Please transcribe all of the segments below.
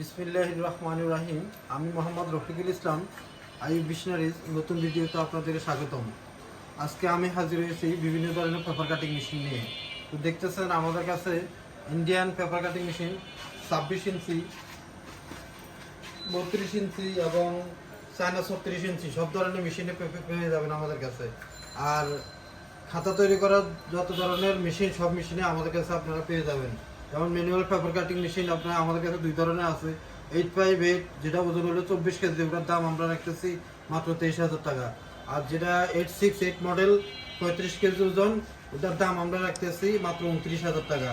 বিসমিল্লাহ রহমানুর রাহিম আমি মোহাম্মদ রফিকুল ইসলাম আইব মিশনারিজ নতুন ভিডিওতে আপনাদের স্বাগতম। আজকে আমি হাজির হয়েছি বিভিন্ন ধরনের পেপার কাটিং মেশিন নিয়ে। তো দেখতেছেন আমাদের কাছে ইন্ডিয়ান পেপার কাটিং মেশিন ছাব্বিশ ইঞ্চি, বত্রিশ ইঞ্চি এবং চায়না ছত্রিশ ইঞ্চি, সব ধরনের মেশিনে পেয়ে যাবেন আমাদের কাছে। আর খাতা তৈরি করার যত ধরনের মেশিন সব মেশিনে আমাদের কাছে আপনারা পেয়ে যাবেন। যেমন ম্যানুয়াল পেপার কাটিং মেশিন আপনার আমাদের কাছে দুই ধরনের আছে। এইট ফাইভ এইট যেটা ওজন হলো চব্বিশ কেজি, ওটার দাম আমরা রাখতেছি মাত্র তেইশ হাজার টাকা। আর যেটা এইট সিক্স এইট মডেল পঁয়ত্রিশ কেজি ওজন, ওটার দাম আমরা রাখতেছি মাত্র উনত্রিশ হাজার টাকা।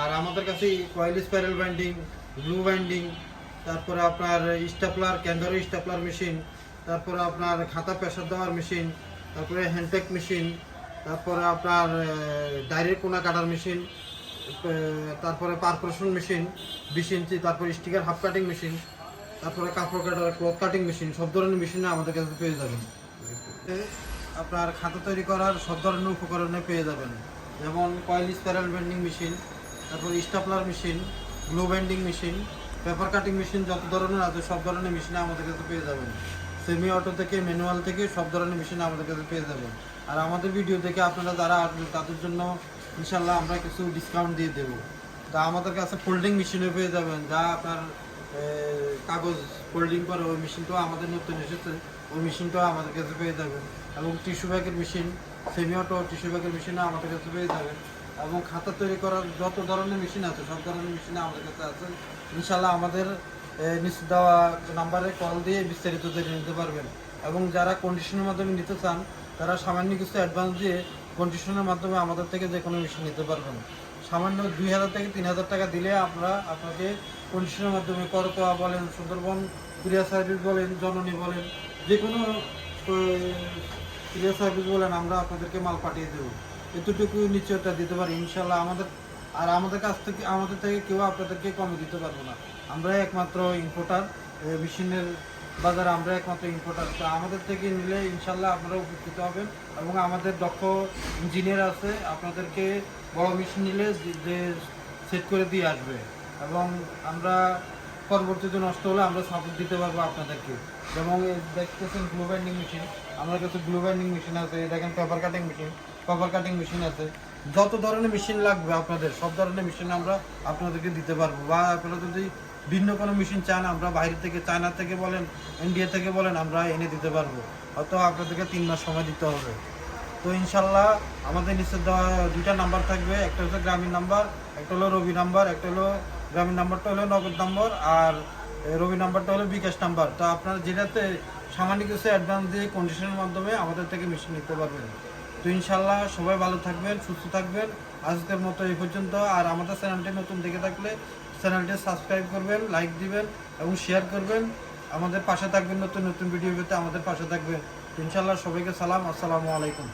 আর আমাদের কাছে coil spiral binding blue binding তারপরে আপনার স্টাপলার ক্যান্ডারো স্টাপলার মেশিন তারপরে আপনার খাতা প্রেসার দেওয়ার মেশিন তারপরে হ্যান্ডটেক মেশিন তারপরে আপনার ডাইরেক্ট কোনা কাটার মেশিন তারপরে পারপ্রেশন মেশিন বিশ ইঞ্চি, তারপরে স্টিকার হাফ কাটিং মেশিন তারপরে কাপড় কাটার ক্লথ কাটিং মেশিন সব ধরনের মেশিন আমাদের কাছে পেয়ে যাবেন। আপনার খাতা তৈরি করার সব ধরনের উপকরণে পেয়ে যাবেন। যেমন কয়েল স্প্যারাল বেন্ডিং মেশিন তারপর stapler machine glue binding machine paper cutting machine যত ধরনের আছে সব ধরনের মেশিনে আমাদের কাছে পেয়ে যাবেন। সেমি অটো থেকে ম্যানুয়াল থেকে সব ধরনের মেশিন আমাদের কাছে পেয়ে যাবেন। আর আমাদের ভিডিও দেখে আপনারা যারা আসবেন, তাদের জন্য ইনশাল্লাহ আমরা কিছু ডিসকাউন্ট দিয়ে দেবো। তা আমাদের কাছে ফোল্ডিং মেশিনে পেয়ে যাবেন। যা আপনার কাগজ ফোল্ডিং করে ওই মেশিনটাও আমাদের নতুন এসেছে। ওই মেশিনটাও আমাদের কাছে পেয়ে যাবেন। এবং টিস্যু ব্যাগের মেশিন সেমি অটো টিস্যু ব্যাগের মেশিনও আমাদের কাছে পেয়ে যাবেন। এবং খাতা তৈরি করার যত ধরনের মেশিন আছে, সব ধরনের মেশিন আমাদের কাছে আছে। ইনশাল্লাহ আমাদের নিচে দেওয়া নাম্বারে কল দিয়ে বিস্তারিত জেনে নিতে পারবেন। এবং যারা কন্ডিশনের মাধ্যমে নিতে চান, তারা সামান্য কিছু অ্যাডভান্স দিয়ে কন্ডিশনের মাধ্যমে আমাদের থেকে যে কোনো মেশিন নিতে পারবেন। সামান্য দুই হাজার থেকে তিন হাজার টাকা দিলে আমরা আপনাকে কন্ডিশনের মাধ্যমে করতোয়া বলেন, সুন্দরবন, কুরিয়ার সার্ভিস বলেন, জননী বলেন, যে কোনো ক্রিয়া সার্ভিস বলেন আমরা আপনাদেরকে মাল পাঠিয়ে দেবো। এতটুকু নিশ্চয়তা দিতে পারি ইনশাল্লাহ আমাদের, আর আমাদের কাছ থেকে, আমাদের থেকে কেউ আপনাদেরকে কমে দিতে পারব না। আমরা একমাত্র ইম্পোর্টার মেশিনের বাজারে আমরা একমাত্র ইম্পোর্টার তো আমাদের থেকে নিলে ইনশাল্লাহ আপনারা উপকৃত হবেন এবং আমাদের দক্ষ ইঞ্জিনিয়ার আছে, আপনাদেরকে বড় মেশিন নিলে যে- সেট করে দিয়ে আসবে। এবং আমরা পরবর্তীতে নষ্ট হলে আমরা সাপোর্ট দিতে পারব আপনাদেরকে। যেমন দেখতেছেন গ্লু বাইন্ডিং মেশিন আমার কাছে গ্লু বাইন্ডিং মেশিন আছে দেখেন paper cutting machine paper cutting machine আছে। যত ধরনের মেশিন লাগবে আপনাদের, সব ধরনের মেশিন আমরা আপনাদেরকে দিতে পারব। বা আপনারা যদি ভিন্ন কোনো মেশিন চান, আমরা বাইরে থেকে, চায়না থেকে বলেন ইন্ডিয়া থেকে বলেন, আমরা এনে দিতে পারব। হয়তো আপনাদেরকে তিন মাস সময় দিতে হবে। তো ইনশাল্লাহ আমাদের নিশ্চয় দেওয়া দুইটা নাম্বার থাকবে। একটা হচ্ছে গ্রামীণ নাম্বার একটা হলো রবি নাম্বার একটা হলো গ্রামীণ নাম্বারটা হলো নগদ নাম্বার আর রবি নাম্বারটা হলো বিকাশ নাম্বার তো আপনারা যেটাতে সামান্য কিছু অ্যাডভান্স দিয়ে কন্ডিশনের মাধ্যমে আমাদের থেকে মেশিন নিতে পারবেন। তো ইনশাল্লাহ সবাই ভালো থাকবেন, সুস্থ থাকবেন। আজকের মতো এই পর্যন্ত। আর আমাদের চ্যানেলটি নতুন দেখে থাকলে চ্যানেলটি সাবস্ক্রাইব করবেন, লাইক দিবেন এবং শেয়ার করবেন। আমাদের পাশে থাকবেন নতুন নতুন ভিডিও পেতে আমাদের পাশে থাকবেন। ইনশাল্লাহ সবাইকে সালাম, আসসালামু আলাইকুম।